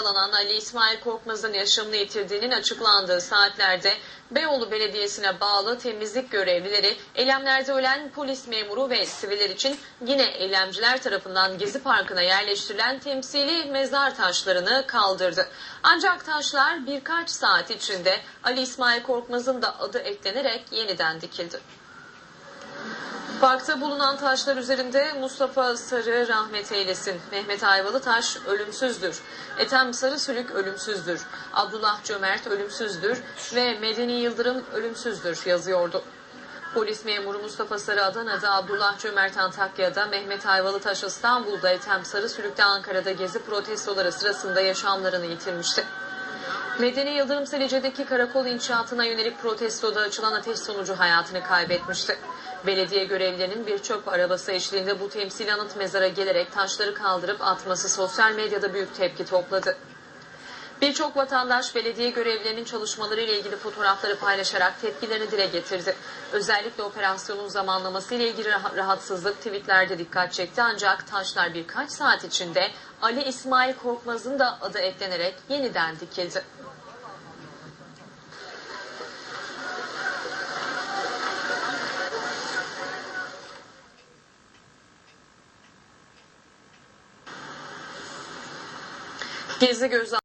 Yalanan Ali İsmail Korkmaz'ın yaşamını yitirdiğinin açıklandığı saatlerde Beyoğlu Belediyesi'ne bağlı temizlik görevlileri eylemlerde ölen polis memuru ve siviller için yine eylemciler tarafından Gezi Parkı'na yerleştirilen temsili mezar taşlarını kaldırdı. Ancak taşlar birkaç saat içinde Ali İsmail Korkmaz'ın da adı eklenerek yeniden dikildi. Parkta bulunan taşlar üzerinde Mustafa Sarı rahmet eylesin. Mehmet Ayvalı taş ölümsüzdür. Ethem Sarı Sülük ölümsüzdür. Abdullah Cömert ölümsüzdür ve Medeni Yıldırım ölümsüzdür yazıyordu. Polis memuru Mustafa Sarı Adana'da, Abdullah Cömert Antakya'da, Mehmet Ayvalı Taş İstanbul'da, Ethem Sarı Sülük de Ankara'da gezi protestoları sırasında yaşamlarını yitirmişti. Medeni Yıldırım Selice'deki karakol inşaatına yönelik protestoda açılan ateş sonucu hayatını kaybetmişti. Belediye görevlilerinin bir çöp arabası eşliğinde bu temsil anıt mezara gelerek taşları kaldırıp atması sosyal medyada büyük tepki topladı. Birçok vatandaş belediye görevlilerinin çalışmaları ile ilgili fotoğrafları paylaşarak tepkilerini dile getirdi. Özellikle operasyonun zamanlaması ile ilgili rah- rahatsızlık tweetlerde dikkat çekti ancak taşlar birkaç saat içinde Ali İsmail Korkmaz'ın da adı eklenerek yeniden dikildi. Gezi gözaltı